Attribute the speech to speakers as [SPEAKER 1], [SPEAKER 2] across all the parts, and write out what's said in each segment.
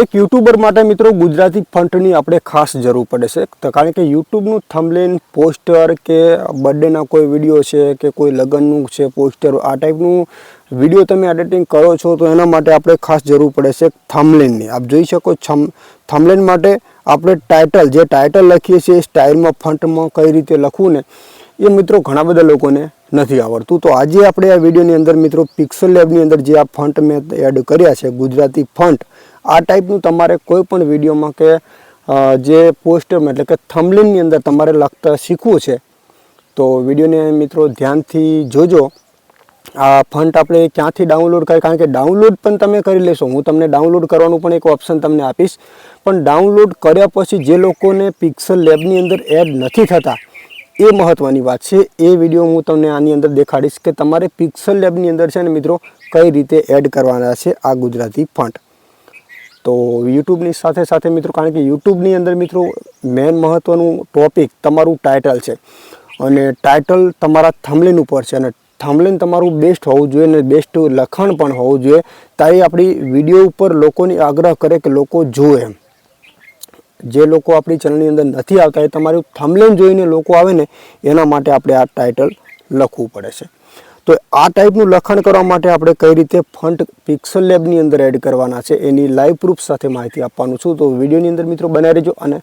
[SPEAKER 1] એક યુટ્યુબર માટે મિત્રો ગુજરાતી ફંટની આપણે ખાસ જરૂર પડે છે. કારણ કે યુટ્યુબનું થંબલેન પોસ્ટર કે બર્થડેના કોઈ વીડિયો છે કે કોઈ લગ્નનું છે પોસ્ટર આ ટાઈપનું વીડિયો તમે એડિટિંગ કરો છો તો એના માટે આપણે ખાસ જરૂર પડે છે થંબલેનની આપ જોઈ શકો છમ થંબલેન માટે આપણે ટાઇટલ જે ટાઇટલ લખીએ છીએ સ્ટાઇલમાં ફંટમાં કઈ રીતે લખવું ને એ મિત્રો ઘણા બધા લોકોને નથી આવડતું. તો આજે આપણે આ વિડીયોની અંદર મિત્રો પિક્સલ લેબની અંદર જે આ ફંટ મેં એડ કર્યા છે, ગુજરાતી ફંટ આ ટાઈપનું તમારે કોઈ પણ વિડીયોમાં કે જે પોસ્ટરમાં એટલે કે થમલિનની અંદર તમારે લખતા શીખવું છે, તો વિડીયોને મિત્રો ધ્યાનથી જોજો. આ ફંટ આપણે ક્યાંથી ડાઉનલોડ કરીએ કારણ કે ડાઉનલોડ પણ તમે કરી લેશો. હું તમને ડાઉનલોડ કરવાનું પણ એક ઓપ્શન તમને આપીશ. પણ ડાઉનલોડ કર્યા પછી જે લોકોને પિક્સલ લેબની અંદર એડ નથી થતા, એ મહત્ત્વની વાત છે. એ વીડિયો હું તમને આની અંદર દેખાડીશ કે તમારે પિક્સલ લેબની અંદર છે ને મિત્રો, કઈ રીતે એડ કરવાના છે આ ગુજરાતી ફંટ તો યુટ્યુબની સાથે સાથે મિત્રો, કારણ કે યુટ્યુબની અંદર મિત્રો મેન મહત્ત્વનું ટોપિક તમારું ટાઇટલ છે. અને ટાઇટલ તમારા થમલેન ઉપર છે અને થમલેન તમારું બેસ્ટ હોવું જોઈએ અને બેસ્ટ લખાણ પણ હોવું જોઈએ ત્યારે આપણી વીડિયો ઉપર લોકોની આગ્રહ કરે કે લોકો જુએ. જે લોકો આપણી ચેનલની અંદર નથી આવતા એ તમારું થમલેન જોઈને લોકો આવે ને, એના માટે આપણે આ ટાઇટલ લખવું પડે છે. તો આ ટાઈપનું લખાણ કરવા માટે આપણે કઈ રીતે ફંટ પિક્સલ લેબની અંદર એડ કરવાના છે એની લાઈવ પ્રૂફ સાથે માહિતી આપવાનું છું. તો વિડીયોની અંદર મિત્રો બનાવી રહેજો અને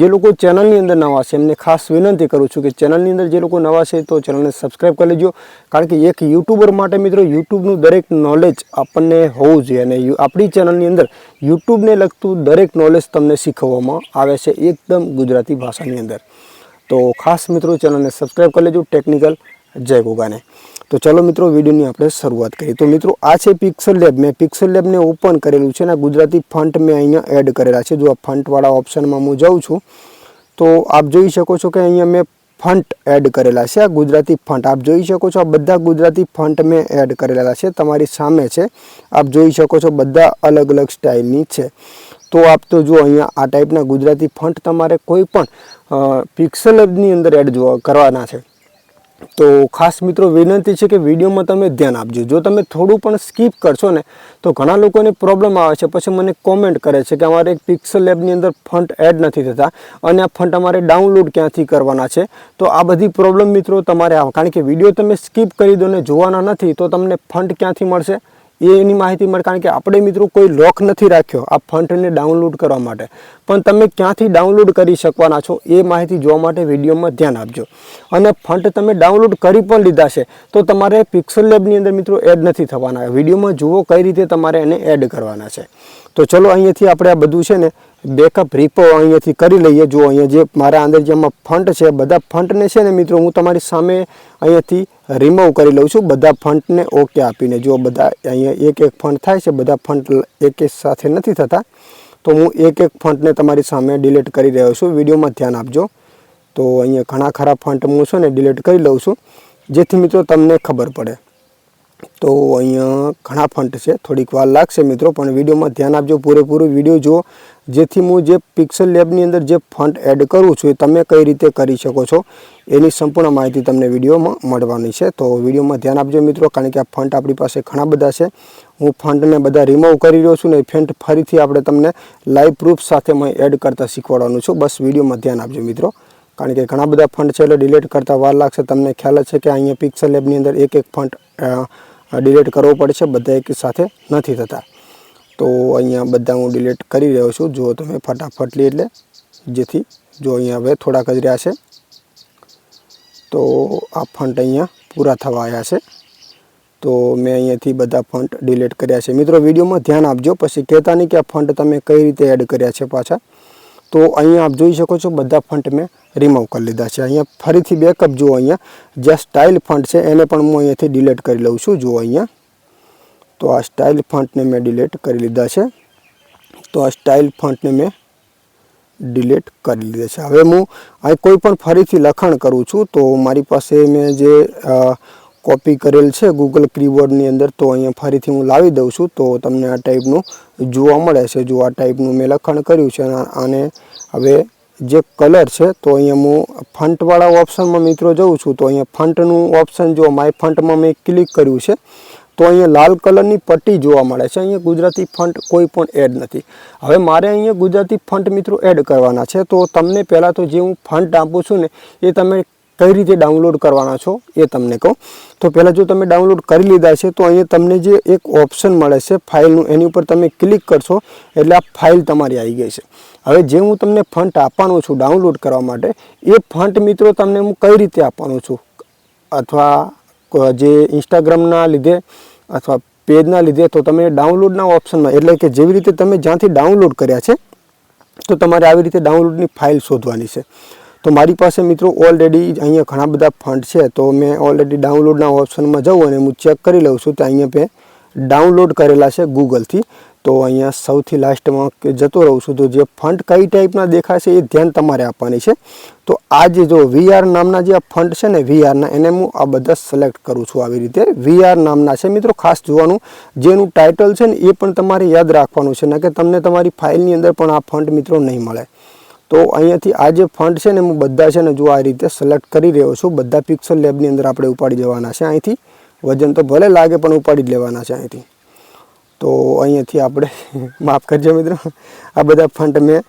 [SPEAKER 1] જે લોકો ચેનલની અંદર નવા છે એમને ખાસ વિનંતી કરું છું કે ચેનલની અંદર જે લોકો નવા છે તો ચેનલને સબસ્ક્રાઈબ કરી લેજો. કારણ કે એક યુટ્યુબર માટે મિત્રો યુટ્યુબનું દરેક નોલેજ આપણને હોવું જોઈએ અને આપણી ચેનલની અંદર યુટ્યુબને લગતું દરેક નોલેજ તમને શીખવવામાં આવે છે એકદમ ગુજરાતી ભાષાની અંદર. તો ખાસ મિત્રો ચેનલને સબસ્ક્રાઈબ કરી લેજો ટેકનિકલ જય ગોગાને. તો ચલો મિત્રો, વિડીયોની આપણે શરૂઆત કરીએ. તો મિત્રો, આ છે પિક્સલ લેબ મેં પિક્સલ લેબને ઓપન કરેલું છે અને ગુજરાતી ફંટ મેં અહીંયા એડ કરેલા છે. જો આ ફંટવાળા ઓપ્શનમાં હું જાઉં છું, તો આપ જોઈ શકો છો કે અહીંયા મેં ફંટ એડ કરેલા છે. આ ગુજરાતી ફંટ આપ જોઈ શકો છો આ બધા ગુજરાતી ફંટ મેં એડ કરેલા છે. તમારી સામે છે. આપ જોઈ શકો છો બધા અલગ અલગ સ્ટાઇલની છે. તો આપ તો જુઓ અહીંયા આ ટાઈપના ગુજરાતી ફંટ તમારે કોઈ પણ પિક્સલ લેબની અંદર એડ કરવાના છે. તો ખાસ મિત્રો વિનંતી છે કે વિડીયોમાં તમે ધ્યાન આપજો. જો તમે થોડું પણ સ્કીપ કરશો ને, તો ઘણા લોકોને પ્રોબ્લેમ આવે છે. પછી મને કોમેન્ટ કરે છે કે અમારે પિક્સલ લેબની અંદર ફંટ એડ નથી થતા અને આ ફંટ અમારે ડાઉનલોડ ક્યાંથી કરવાના છે? તો આ બધી પ્રોબ્લેમ મિત્રો તમારે આવે કારણ કે વીડિયો તમે સ્કીપ કરી દો ને જોવાના નથી, તો તમને ફંટ ક્યાંથી મળશે? એની માહિતી મળે. કારણ કે આપણે મિત્રો કોઈ લોક નથી રાખ્યો આ ફંડને ડાઉનલોડ કરવા માટે. પણ તમે ક્યાંથી ડાઉનલોડ કરી શકવાના છો એ માહિતી જોવા માટે વિડીયોમાં ધ્યાન આપજો. અને ફંડ તમે ડાઉનલોડ કરી પણ લીધા છે, તો તમારે પિક્સલ લેબની અંદર મિત્રો એડ નથી થવાના. વિડીયોમાં જુઓ કઈ રીતે તમારે એને એડ કરવાના છે. તો ચલો અહીંયાથી આપણે આ બધું છે ને બેકઅપ રિપો અહીંયાથી કરી લઈએ. જો અહીંયા જે મારા અંદર જેમાં ફંટ છે, બધા ફંટને છે ને મિત્રો, હું તમારી સામે અહીંયાથી રિમૂવ કરી લઉં છું. બધા ફંટને ઓકે આપીને. જો બધા અહીંયા એક એક ફંટ થાય છે, બધા ફંટ એક એક સાથે નથી થતા. તો હું એક એક ફંટને તમારી સામે ડિલીટ કરી રહ્યો છું. વિડીયોમાં ધ્યાન આપજો. તો અહીંયા ઘણા ખરા ફંટ હું છે ને ડિલીટ કરી લઉં છું. જેથી મિત્રો તમને ખબર પડે. તો અહીંયા ઘણા ફંટ છે, થોડીક વાર લાગશે મિત્રો, પણ વિડીયોમાં ધ્યાન આપજો, પૂરેપૂરું વીડિયો જુઓ. જેથી હું જે પિક્સલ લેબની અંદર જે ફંટ એડ કરું છું, એ તમે કઈ રીતે કરી શકો છો, એની સંપૂર્ણ માહિતી તમને વિડીયોમાં મળવાની છે. તો વિડીયોમાં ધ્યાન આપજો મિત્રો, કારણ કે આ ફંટ આપણી પાસે ઘણા બધા છે. હું ફંટને બધા રિમૂવ કરી રહ્યો છું ને એ ફંટ ફરીથી આપણે તમને લાઈવ પ્રૂફ સાથે મેં એડ કરતાં શીખવાડવાનું છું. બસ વિડીયોમાં ધ્યાન આપજો મિત્રો, કારણ કે ઘણા બધા ફંડ છે એટલે ડિલીટ કરતાં વાર લાગશે. તમને ખ્યાલ છે કે અહીંયા પિક્સલ લેબની અંદર એક એક ફંડ ડિલીટ કરવો પડશે બધા એક સાથે નથી થતા. તો અહીંયા બધા હું ડિલીટ કરી રહ્યો છું. જો તમે ફટાફટલી એટલે, જેથી જો અહીંયા હવે થોડાક જ રહ્યા છે. તો આ ફંડ અહીંયા પૂરા થવા આવ્યા છે. તો મેં અહીંયાથી બધા ફંડ ડિલીટ કર્યા છે. મિત્રો, વિડીયોમાં ધ્યાન આપજો. પછી કહેતા નહીં કે આ ફંડ તમે કઈ રીતે એડ કર્યા છે પાછા. તો અહીંયા આપ જોઈ શકો છો, બધા ફંટ મેં રિમૂવ કરી લીધા છે. અહીંયા ફરીથી બેકઅપ જુઓ અહીંયા. જે સ્ટાઇલ ફંટ છે, એને પણ હું અહીંયાથી ડિલીટ કરી લઉં છું. જુઓ અહીંયા. તો આ સ્ટાઇલ ફંટને મેં ડિલીટ કરી લીધા છે. તો આ સ્ટાઇલ ફંટને મેં ડિલીટ કરી લીધા છે. હવે હું અહીં કોઈ પણ ફરીથી લખાણ કરું છું, તો મારી પાસે મેં જે કોપી કરેલ છે ગૂગલ કીબોર્ડની અંદર, તો અહીંયા ફરીથી હું લાવી દઉં છું, તો તમને આ ટાઈપનું જોવા મળે છે. જો આ ટાઈપનું મેં લખાણ કર્યું છે અને આને હવે જે કલર છે, તો અહીંયા હું ફંટવાળા ઓપ્શનમાં મિત્રો જઉં છું, તો અહીંયા ફંટનું ઓપ્શન જો માય ફંટમાં મેં ક્લિક કર્યું છે, તો અહીંયા લાલ કલરની પટ્ટી જોવા મળે છે. અહીંયા ગુજરાતી ફંટ કોઈ પણ એડ નથી. હવે મારે અહીંયા ગુજરાતી ફંટ મિત્રો એડ કરવાના છે, તો તમને પહેલાં તો જે હું ફંટ આપું છું ને, એ તમે કઈ રીતે ડાઉનલોડ કરવાના છો એ તમને કહું. તો પહેલાં જો તમે ડાઉનલોડ કરી લીધા છે, તો અહીંયા તમને જે એક ઓપ્શન મળે છે ફાઇલનું, એની ઉપર તમે ક્લિક કરશો, એટલે આ ફાઇલ તમારી આવી ગઈ છે. હવે જે હું તમને ફંટ આપવાનો છું ડાઉનલોડ કરવા માટે, એ ફંટ મિત્રો તમને હું કઈ રીતે આપવાનો છું? અથવા જે ઇન્સ્ટાગ્રામના લીધે અથવા પેજના લીધે, તો તમે ડાઉનલોડના ઓપ્શનમાં એટલે કે જેવી રીતે તમે જ્યાંથી ડાઉનલોડ કર્યા છે, તો તમારે આવી રીતે ડાઉનલોડની ફાઇલ શોધવાની છે. તો મારી પાસે મિત્રો ઓલરેડી અહીંયા ઘણા બધા ફંડ છે, તો મેં ઓલરેડી ડાઉનલોડના ઓપ્શનમાં જાઉં અને હું ચેક કરી લઉં છું. તો અહીંયા મેં ડાઉનલોડ કરેલા છે ગૂગલથી તો અહીંયા સૌથી લાસ્ટમાં જતો રહું છું, તો જે ફંડ કઈ ટાઈપના દેખાશે એ ધ્યાન તમારે આપવાની છે. તો આ જે જો વીઆર નામના જે આ ફંડ છે ને વીઆરના એને હું આ બધા સિલેક્ટ કરું છું આવી રીતે. વીઆર નામના છે મિત્રો, ખાસ જોવાનું. જેનું ટાઇટલ છે ને, એ પણ તમારે યાદ રાખવાનું છે, ના કે તમને તમારી ફાઇલની અંદર પણ આ ફંડ મિત્રો નહીં મળે. તો અહીંયાથી આ જે ફંડ છે ને હું બધા છે ને જો આ રીતે સિલેક્ટ કરી રહ્યો છું, બધા પિક્સલ લેબની અંદર આપણે ઉપાડી જવાના છે અહીંથી. વજન તો ભલે લાગે પણ ઉપાડી જ લેવાના છે અહીંથી. તો અહીંયાથી આપણે માફ કરજો મિત્રો, આ બધા ફંડ મેં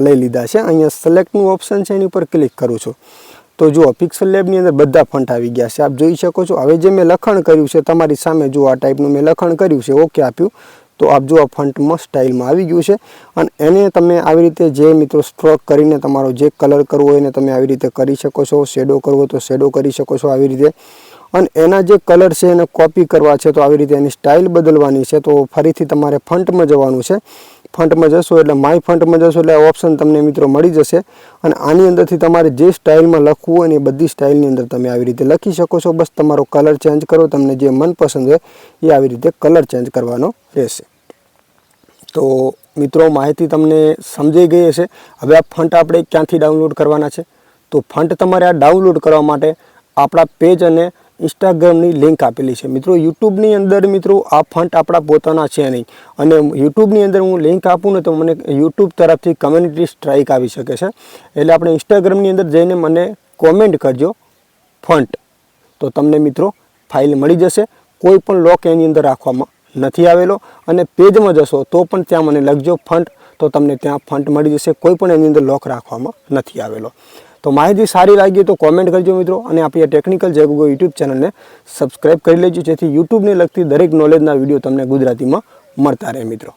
[SPEAKER 1] લઈ લીધા છે. અહીંયા સિલેક્ટનું ઓપ્શન છે, એની ઉપર ક્લિક કરું છું. તો જુઓ પિક્સલ લેબની અંદર બધા ફંડ આવી ગયા છે. આપ જોઈ શકો છો, હવે જે મેં લખાણ કર્યું છે, તમારી સામે જુઓ, આ ટાઈપનું મેં લખણ કર્યું છે ઓકે આપ્યું. તો આપ જો આ ફંટમાં સ્ટાઇલમાં આવી ગયું છે. અને એને તમે આવી રીતે જે મિત્રો સ્ટ્રોક કરીને તમારો જે કલર કરવો એને તમે આવી રીતે કરી શકો છો. શેડો કરવો તો શેડો કરી શકો છો આવી રીતે. અને એના જે કલર છે એને કોપી કરવા છે, તો આવી રીતે એની સ્ટાઇલ બદલવાની છે. તો ફરીથી તમારે ફંટમાં જવાનું છે. ફંટમાં જશો એટલે માય ફંટમાં જશો એટલે આ ઓપ્શન તમને મિત્રો મળી જશે. અને આની અંદરથી તમારે જે સ્ટાઇલમાં લખવું હોય ને એ બધી સ્ટાઇલની અંદર તમે આવી રીતે લખી શકો છો. બસ તમારો કલર ચેન્જ કરો, તમને જે મનપસંદ હોય એ આવી રીતે કલર ચેન્જ કરવાનો રહેશે. તો મિત્રો માહિતી તમને સમજાઈ ગઈ હશે. હવે આ ફંટ આપણે ક્યાંથી ડાઉનલોડ કરવાના છે? તો ફંટ તમારે આ ડાઉનલોડ કરવા માટે આપણા પેજ અને ઇન્સ્ટાગ્રામની લિંક આપેલી છે. મિત્રો યુટ્યુબની અંદર મિત્રો, આ ફંડ આપણા પોતાના છે નહીં. અને યુટ્યુબની અંદર હું લિંક આપું ને તો મને યુટ્યુબ તરફથી કમ્યુનિટી સ્ટ્રાઇક આવી શકે છે. એટલે આપણે ઇન્સ્ટાગ્રામની અંદર જઈને મને કોમેન્ટ કરજો ફંટ તો તમને મિત્રો ફાઇલ મળી જશે. કોઈ પણ લોક એની અંદર રાખવામાં નથી આવેલો. અને પેજમાં જશો તો પણ ત્યાં મને લખજો ફંટ તો તમને ત્યાં ફંટ મળી જશે. કોઈ પણ એની અંદર લોક રાખવામાં નથી આવેલો. તો માહિતી સારી લાગી તો કોમેન્ટ કરજો મિત્રો અને આપણી આ ટેકનિકલ જય ગૂગલ યુટ્યુબ ચેનલને સબસ્ક્રાઈબ કરી લેજો જેથી યુટ્યુબને લગતી દરેક નોલેજના વીડિયો તમને ગુજરાતીમાં મળતા રહે મિત્રો.